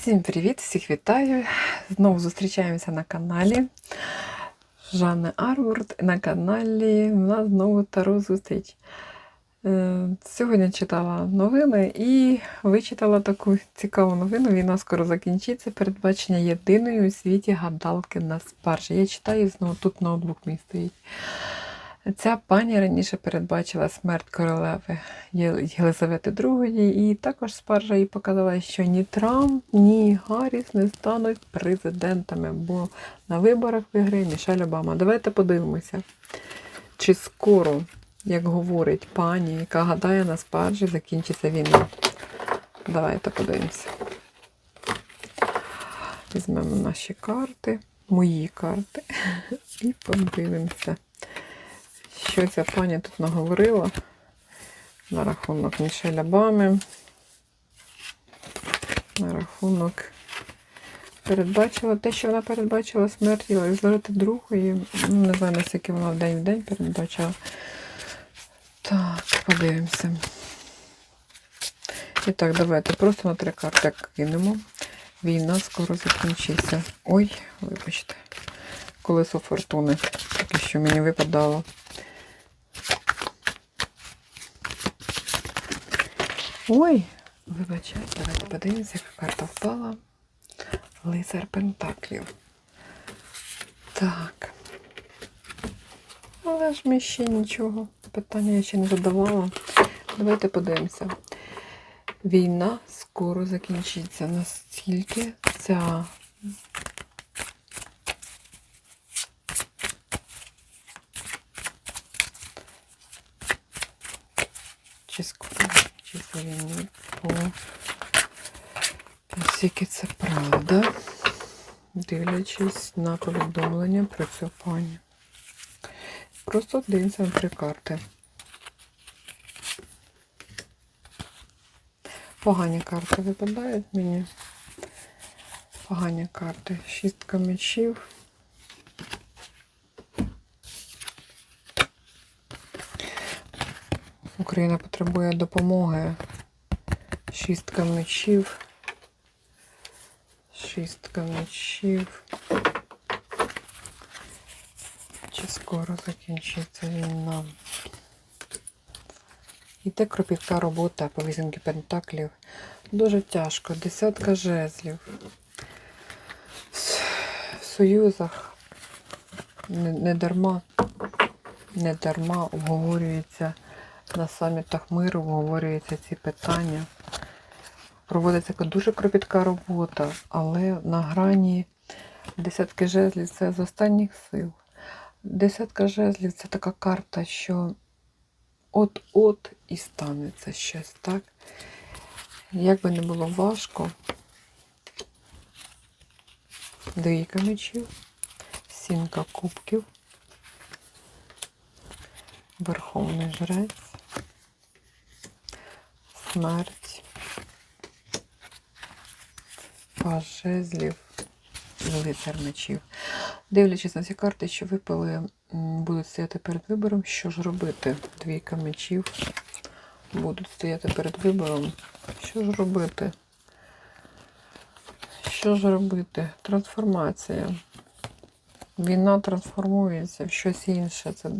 Всім привіт! Всіх вітаю! Знову зустрічаємося на каналі Жанни Арвурд. На каналі у нас знову Таро зустріч. Е, Сьогодні читала новини і вичитала таку цікаву новину. Війна скоро закінчиться. Передбачення єдиної у світі гадалки на спаржі. Я читаю знову, тут ноутбук мій стоїть. Ця пані раніше передбачила смерть королеви Єлизавети II, і також спаржа їй показала, що ні Трамп, ні Гарріс не стануть президентами, бо на виборах виграє Мішель Обама. Давайте подивимося, чи скоро, як говорить пані, яка гадає на спаржі, закінчиться війна. Давайте подивимося. Візьмемо наші карти, мої карти, і подивимося що ця пані тут наговорила на рахунок Мішеля Бами, на рахунок передбачила те, що вона передбачила смерть Єлизавети Другої. Ну, не знаю, наскільки вона в день в день передбачила. Так, подивимося. І так, давайте просто на три карти кинемо. Війна скоро закінчиться. Ой, вибачте, колесо фортуни. Таке, що мені випадало. Ой, вибачай, давайте подивимося, яка карта впала. Лицар Пентаклів. Так. Але ж ми ще нічого. Питання я ще не задавала. Давайте подивимося. Війна скоро закінчиться. Настільки ця чи скоро війни по наскільки це правда, дивлячись на повідомлення про цю пані. Просто дивимося на три карти. Погані карти випадають мені. Погані карти. Шістка мечів. Україна потребує допомоги. Шістка мечів. Шістка мечів. Чи скоро закінчиться війна? Іде кропітка робота по вісімки пентаклів. Дуже тяжко. Десятка жезлів. В союзах не, дарма, не дарма обговорюється на самітах миру обговорюються ці питання. Проводиться дуже кропітка робота, але на грані десятки жезлів це з останніх сил. Десятка жезлів це така карта, що от-от і станеться щось, так? Як би не було важко. Двійка мечів, сімка кубків, верховний жрець смерть, паж жезлів лицар мечів. Дивлячись на ці карти, що випали, будуть стояти перед вибором, що ж робити? Двійка мечів будуть стояти перед вибором. Що ж робити? Що ж робити? Трансформація. Війна трансформується в щось інше. Це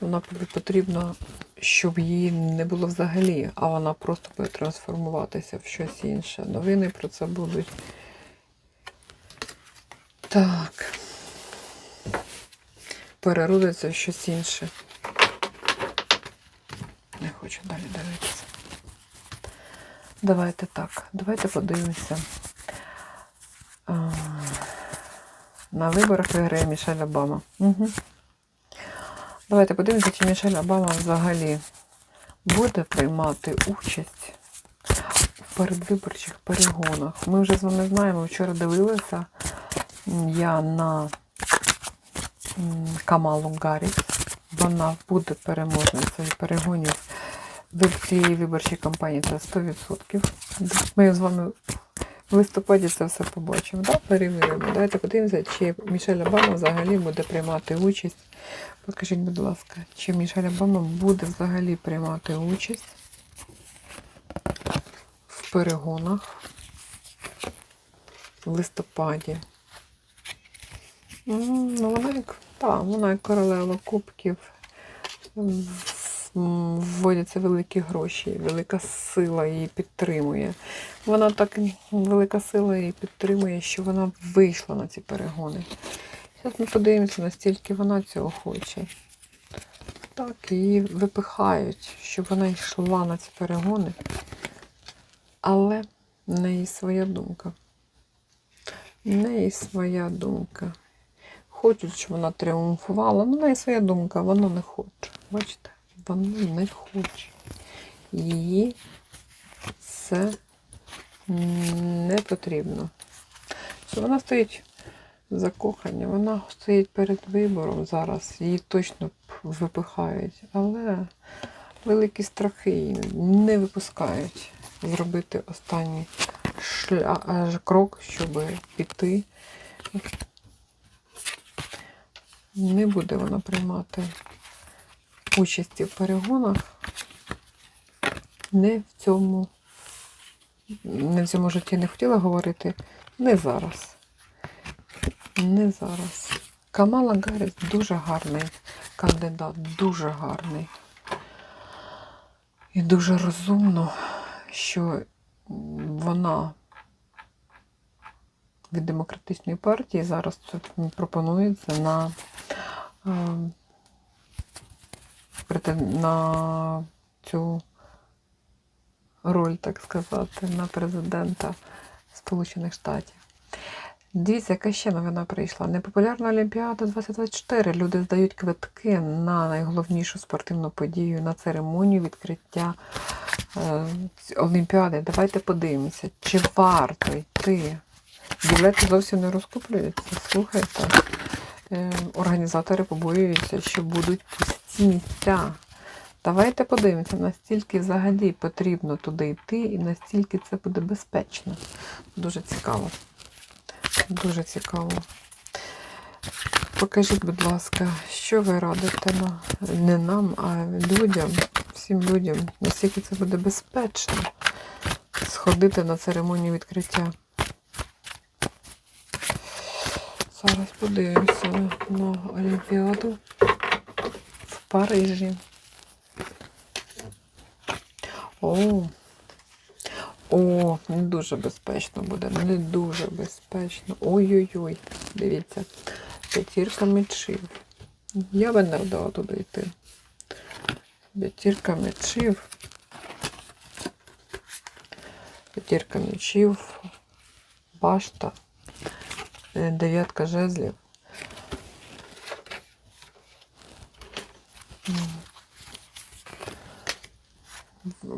вона потрібно щоб її не було взагалі, а вона просто буде трансформуватися в щось інше. Новини про це будуть. Так. Переродиться в щось інше. Не хочу далі дивитися. Давайте так, давайте подивимося. На виборах виграє Мішель Обама. Угу. Давайте подивимося, чи Мішель Обама взагалі буде приймати участь в передвиборчих перегонах. Ми вже з вами знаємо, вчора дивилася я на Камалу Гарріс. Вона буде переможницею перегонів в цієї виборчої кампанії. Це 100%. Ми з вами в листопаді це все побачимо. Да? Перевіримо. Давайте подивимося, чи Мішель Обама взагалі буде приймати участь. Покажіть, будь ласка, чи Мішель Обама буде взагалі приймати участь в перегонах в листопаді. Ну, вона як, так, вона як королева кубків. Вводяться великі гроші, велика сила її підтримує. Вона так велика сила її підтримує, що вона вийшла на ці перегони. Зараз ми подивимося, настільки вона цього хоче. Так, її випихають, щоб вона йшла на ці перегони. Але в неї своя думка. В неї своя думка. Хочуть, щоб вона тріумфувала, але в неї своя думка, вона не хоче. Бачите? Вона не хоче. Її це не потрібно. Що вона стоїть за кохання, вона стоїть перед вибором зараз, її точно випихають, але великі страхи її не випускають зробити останній шля... крок, щоб піти. Не буде вона приймати участі в перегонах. Не в цьому, не в цьому житті не хотіла говорити, не зараз. Не зараз. Камала Гарріс дуже гарний кандидат, дуже гарний. І дуже розумно, що вона від демократичної партії зараз тут пропонується на, е, претен- на цю роль, так сказати, на президента Сполучених Штатів. Дивіться, яка ще новина прийшла. Непопулярна Олімпіада 2024. Люди здають квитки на найголовнішу спортивну подію, на церемонію відкриття е, Олімпіади. Давайте подивимося, чи варто йти. Білети зовсім не розкуплюються. Слухайте, е, організатори побоюються, що будуть пусті місця. Давайте подивимося, настільки взагалі потрібно туди йти і настільки це буде безпечно. Дуже цікаво. Дуже цікаво. Покажіть, будь ласка, що ви радите на, не нам, а людям, всім людям, наскільки це буде безпечно сходити на церемонію відкриття. Зараз подивимося на Олімпіаду Парижі. О, о, не дуже безпечно буде, не дуже безпечно. Ой-ой-ой, дивіться, п'ятірка мечів. Я би не вдала туди йти. П'ятірка мечів. П'ятірка мечів, башта, дев'ятка жезлів.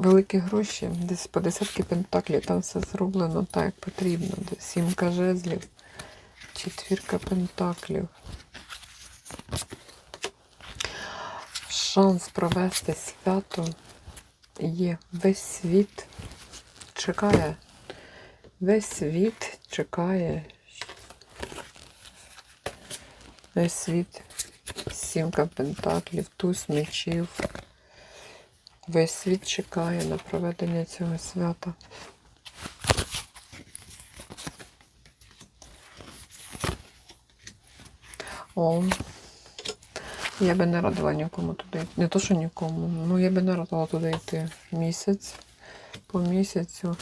Великі гроші, десь по десятки пентаклів, там все зроблено так, як потрібно. Сімка жезлів, четвірка пентаклів. Шанс провести свято є. Весь світ чекає. Весь світ чекає. Весь світ. Сімка пентаклів, туз мечів. Весь світ чекає на проведення цього свята. О, я би не радила нікому туди. йти. Не то, що нікому. Ну, я би не радила туди йти місяць по місяцю.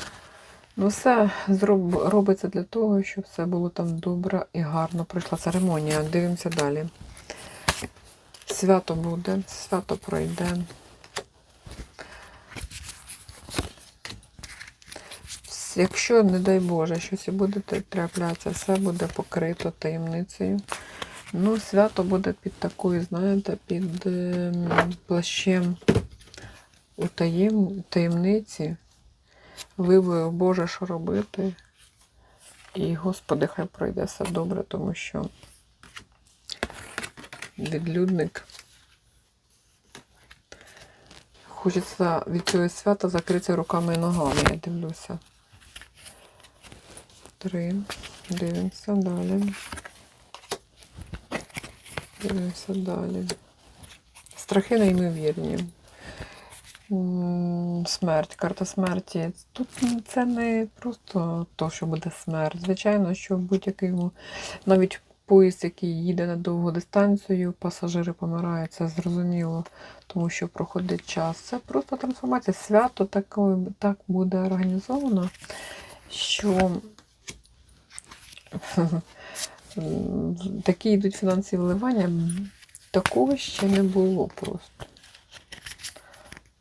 Ну, все зроб... робиться для того, щоб все було там добре і гарно пройшла церемонія. Дивимося далі. Свято буде, свято пройде. Якщо, не дай Боже, щось і буде траплятися, все буде покрито таємницею. Ну, свято буде під такою, знаєте, під ем, плащем у таєм, таємниці. Вибою, Боже, що робити. І, Господи, хай пройде все добре, тому що відлюдник хочеться від цього свята закритися руками і ногами, я дивлюся. Три. Дивимося далі. Дивимося далі. Страхи неймовірні. Смерть, карта смерті. Тут це не просто то, що буде смерть. Звичайно, що в будь-якому навіть поїзд, який їде на довгу дистанцію, пасажири помирають, це зрозуміло, тому що проходить час. Це просто трансформація. Свято такое, так буде організовано, що такі йдуть фінансові вливання. Такого ще не було просто.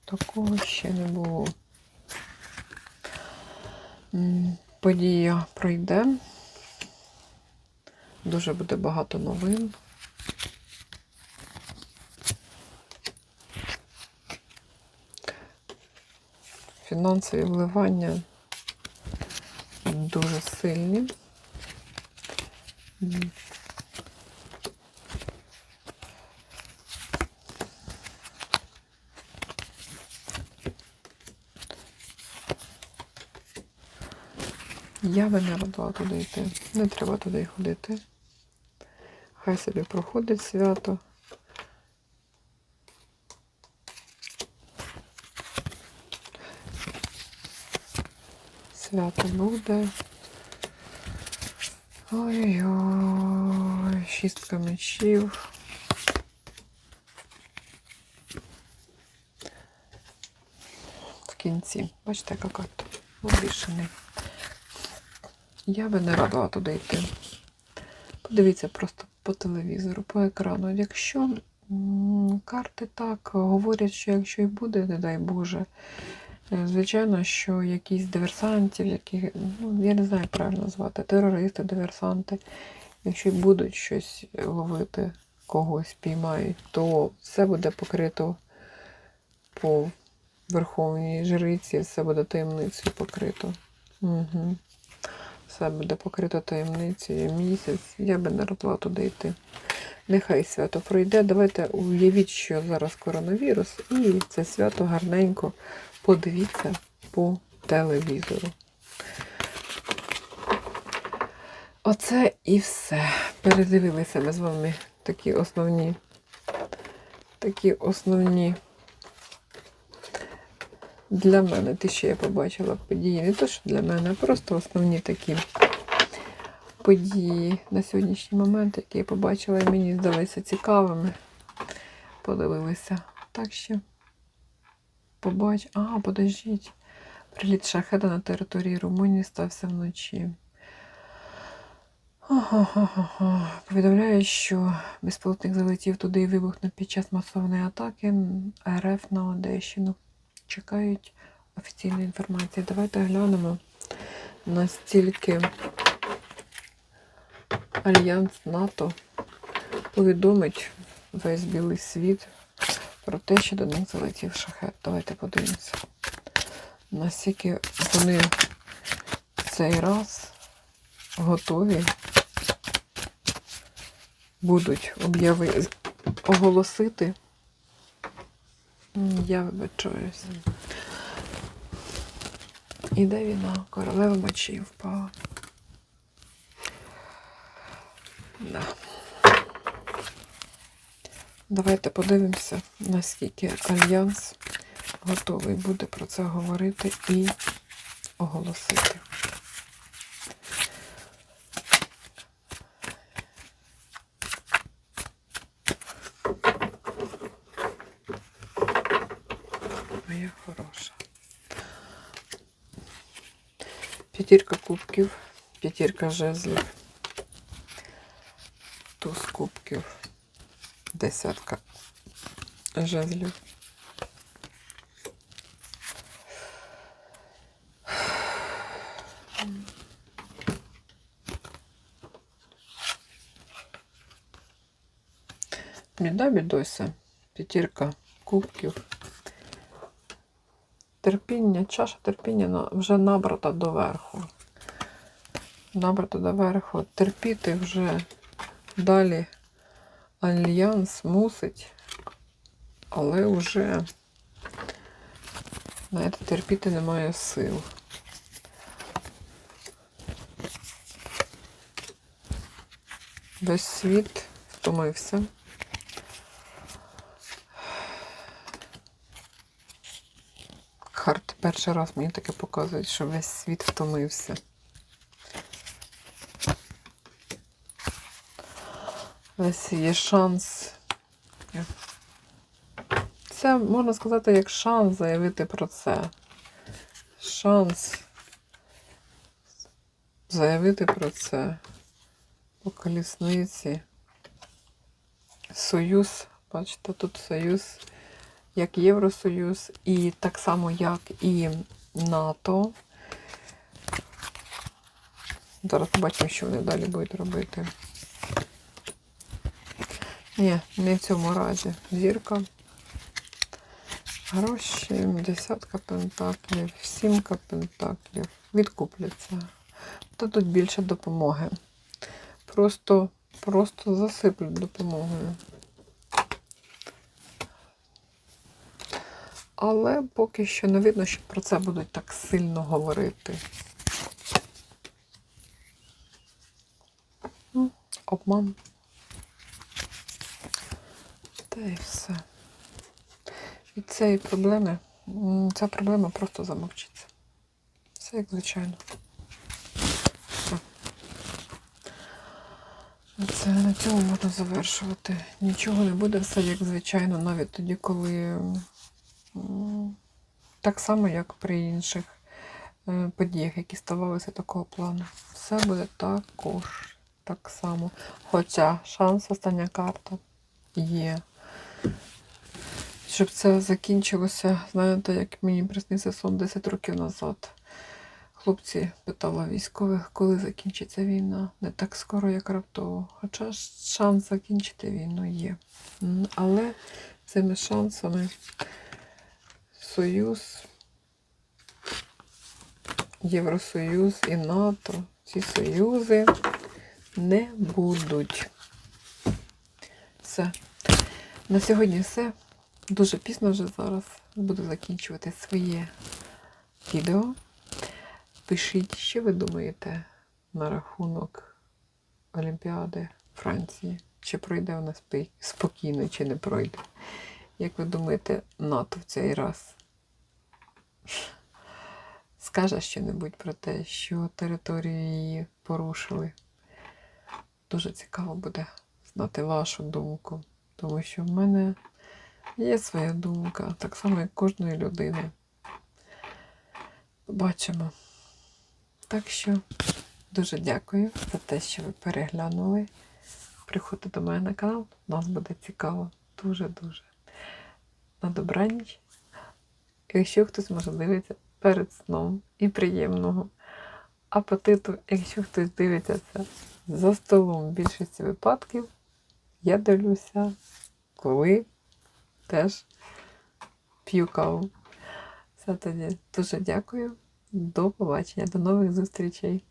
Такого ще не було. Подія пройде. Дуже буде багато новин. Фінансові вливання дуже сильні. Я би не радила туди йти. Не треба туди ходити. Хай собі проходить свято. Свято буде. Ой-ой, шістка мечів. В кінці. Бачите, яка карта? Обішений. Я би не радила туди йти. Подивіться просто по телевізору, по екрану. Якщо карти так говорять, що якщо і буде, не дай Боже, звичайно, що якісь диверсантів, які, ну, я не знаю, як правильно назвати, терористи, диверсанти, якщо будуть щось ловити, когось піймають, то все буде покрито по верховній жриці, все буде таємницею покрито. Угу. Все буде покрито таємницею місяць. Я би не радила туди йти. Нехай свято пройде. Давайте уявіть, що зараз коронавірус, і це свято гарненько подивіться по телевізору. Оце і все. Передивилися ми з вами такі основні, такі основні для мене, те, що я побачила події, не то, що для мене, а просто основні такі події на сьогоднішній момент, які я побачила, і мені здалися цікавими. Подивилися. Так що побач. А, подождіть. Приліт шахеда на території Румунії стався вночі. Повідомляють, що безпілотник залетів туди і вибухнув під час масової атаки РФ на Одещину. Чекають офіційної інформації. Давайте глянемо, настільки Альянс НАТО повідомить весь білий світ про те, що до них залетів шахет. Давайте подивимося. Наскільки вони цей раз готові будуть об'яви оголосити. Я вибачаюся. Іде війна, королева мечів впала. Да. Давайте подивимося, наскільки Альянс готовий буде про це говорити і оголосити. Моя хороша. П'ятірка кубків, п'ятірка жезлів, туз кубків, десятка жезлів. Біда бідося, п'ятірка кубків. Терпіння, чаша терпіння вже набрата доверху. Набрата доверху. Терпіти вже далі альянс мусить, але вже, знаєте, терпіти немає сил. Весь світ втомився. перший раз мені таке показують, що весь світ втомився. Весь є шанс. Це можна сказати як шанс заявити про це. Шанс заявити про це по колісниці. Союз, бачите, тут союз, як Євросоюз, і так само, як і НАТО. Зараз побачимо, що вони далі будуть робити. Ні, не в цьому разі. Зірка. Гроші, десятка пентаклів, сімка пентаклів. Відкупляться. Та тут більше допомоги. Просто, просто засиплють допомогою. Але поки що не видно, що про це будуть так сильно говорити. Обман. Та і все. Від цієї проблеми, ця проблема просто замовчиться. Все як звичайно. Все. Це на цьому можна завершувати. Нічого не буде, все як звичайно, навіть тоді, коли так само, як при інших е, подіях, які ставалися такого плану. Все буде також так само. Хоча шанс, остання карта є. Щоб це закінчилося, знаєте, як мені приснився сон 10 років назад. Хлопці питали військових, коли закінчиться війна. Не так скоро, як раптово. Хоча шанс закінчити війну є. Але цими шансами Союз, Євросоюз і НАТО, ці союзи не будуть. Все. На сьогодні все. Дуже пізно вже зараз буду закінчувати своє відео. Пишіть, що ви думаєте на рахунок Олімпіади Франції. Чи пройде вона спокійно, чи не пройде. Як ви думаєте, НАТО в цей раз скаже щось про те, що територію її порушили? Дуже цікаво буде знати вашу думку, тому що в мене є своя думка, так само, як кожної людини. Побачимо. Так що дуже дякую за те, що ви переглянули. Приходьте до мене на канал, нас буде цікаво. Дуже-дуже. На добраніч. Якщо хтось може дивитися перед сном і приємного апетиту, якщо хтось дивиться це за столом в більшості випадків, я дивлюся, коли теж п'ю каву. Все тоді дуже дякую. До побачення, до нових зустрічей.